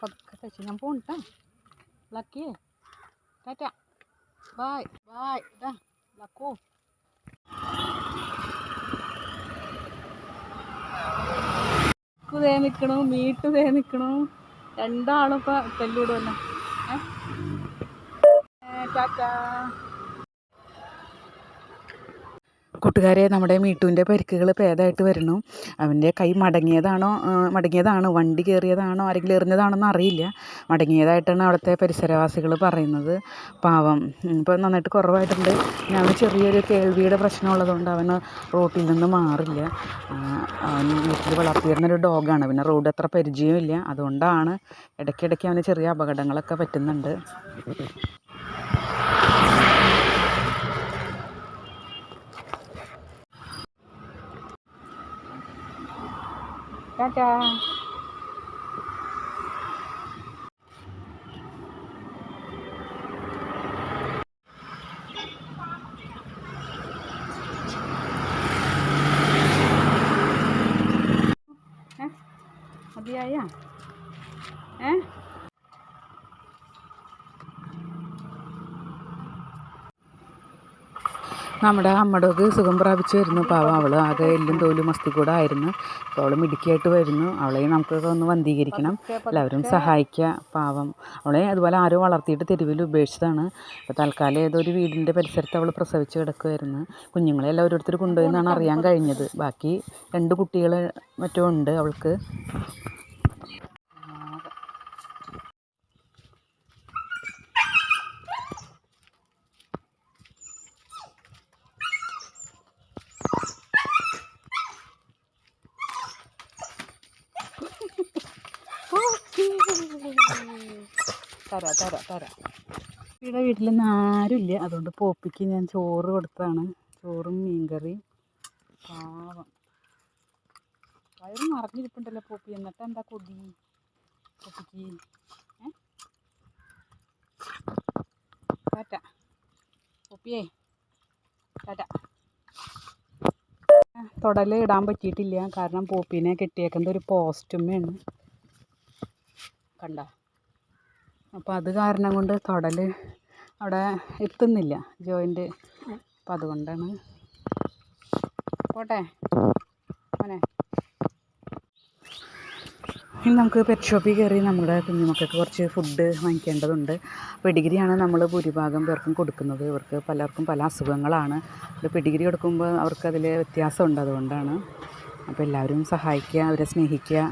പതുക്കെ തയ്ച്ച് ഞാൻ പോണിട്ടാ ലക്കിയേ ടാറ്റ. ബായ്. ബായ്. ഇതാ ലക്കോ. ദേ നിൽക്കണു മീട്ട് ദേ നിൽക്കണു രണ്ടാളും ഇപ്പം തെല്ലൂടുമല്ലോ ഏ ടാറ്റ. കൂട്ടുകാരെ നമ്മുടെ മീട്ടുവിന്റെ പരിക്കുകൾ ഭേദമായിട്ട് വരുന്നു? അവന്റെ കൈ മടങ്ങിയതാണോ മടങ്ങിയതാണ്? വണ്ടി കയറിയതാണോ? ആരെങ്കിലും എറിഞ്ഞതാണോന്ന് അറിയില്ല. മടങ്ങിയതായിട്ടാണ് അവിടുത്തെ പരിസരവാസികൾ പറയുന്നത്. പാവം. ഇപ്പോൾ നന്നായിട്ട് കുറവായിട്ടുണ്ട്. ഞാൻ ചെറിയൊരു കേൾവിയുടെ പ്രശ്നമുള്ളതുകൊണ്ട് അവന് റോട്ടിൽ നിന്ന് മാറില്ല. അവൻ വീട്ടിൽ വളർത്തിയിരുന്നൊരു ഡോഗാണ്. പിന്നെ റോഡ് അത്ര പരിചയമില്ല. അതുകൊണ്ടാണ് ഇടയ്ക്കിടയ്ക്ക് അവന് ചെറിയ അപകടങ്ങളൊക്കെ പറ്റുന്നുണ്ട്. ടാറ്റാ ഏ മതിയായ ഏ നമ്മുടെ അമ്മടോക്ക് സുഖം പ്രാപിച്ച് വരുന്നു പാവം അവൾ ആകെ എല്ലും തോലും മസ്തി കൂടെ ആയിരുന്നു. അപ്പോൾ അവൾ മിടുക്കിയായിട്ട് വരുന്നു. അവളെ നമുക്കൊക്കെ ഒന്ന് വന്ധീകരിക്കണം. എല്ലാവരും സഹായിക്കുക. പാവം അവളെ അതുപോലെ ആരോ വളർത്തിയിട്ട് തെരുവിൽ ഉപേക്ഷിച്ചതാണ്. അപ്പോൾ തൽക്കാലം ഒരു വീടിന്റെ പരിസരത്ത് അവൾ പ്രസവിച്ച് കിടക്കുമായിരുന്നു കുഞ്ഞുങ്ങളെ എല്ലാം ഓരോരുത്തർ കൊണ്ടുപോയി എന്നാണ് അറിയാൻ കഴിഞ്ഞത്. ബാക്കി രണ്ട് കുട്ടികൾ മറ്റോ ഉണ്ട് അവൾക്ക്. തരാം തരാം തരാം. ഇവിടെ വീട്ടിലൊന്നും ആരുമില്ല. അതുകൊണ്ട് പോപ്പിക്ക് ഞാൻ ചോറ് കൊടുത്താണ് ചോറും മീൻകറിയും പാവം. വയറ് നിറഞ്ഞിരിപ്പുണ്ടല്ലോ പോപ്പി. എന്നിട്ട് എന്താ കൊതി? പോപ്പിക്ക്. ടാറ്റ. പോപ്പിയേ ടാറ്റ. തുടൽ ഇടാൻ പറ്റിയിട്ടില്ല. കാരണം പോപ്പീനെ കെട്ടിയേക്കുന്നത് ഒരു പോസ്റ്റുമ്മയാണ് കണ്ട? അപ്പോൾ അത് കാരണം കൊണ്ട് തൊടൽ അവിടെ എത്തുന്നില്ല. ജോയിന്റ്. അപ്പം അതുകൊണ്ടാണ്. പോട്ടെ. മോനെ. ഇനി നമുക്ക് പെറ്റ് ഷോപ്പിൽ കയറി നമ്മുടെ കുഞ്ഞുമക്കൾക്ക് കുറച്ച് ഫുഡ് വാങ്ങിക്കേണ്ടതുണ്ട്. പെഡിഗ്രിയാണ് നമ്മൾ ഭൂരിഭാഗം പേർക്കും കൊടുക്കുന്നത്. ഇവർക്ക് പലർക്കും പല അസുഖങ്ങളാണ്. പെഡിഗ്രി കൊടുക്കുമ്പോൾ അവർക്കതിൽ വ്യത്യാസമുണ്ട് അതുകൊണ്ടാണ്. അപ്പോൾ എല്ലാവരും സഹായിക്കുക അവരെ സ്നേഹിക്കുക.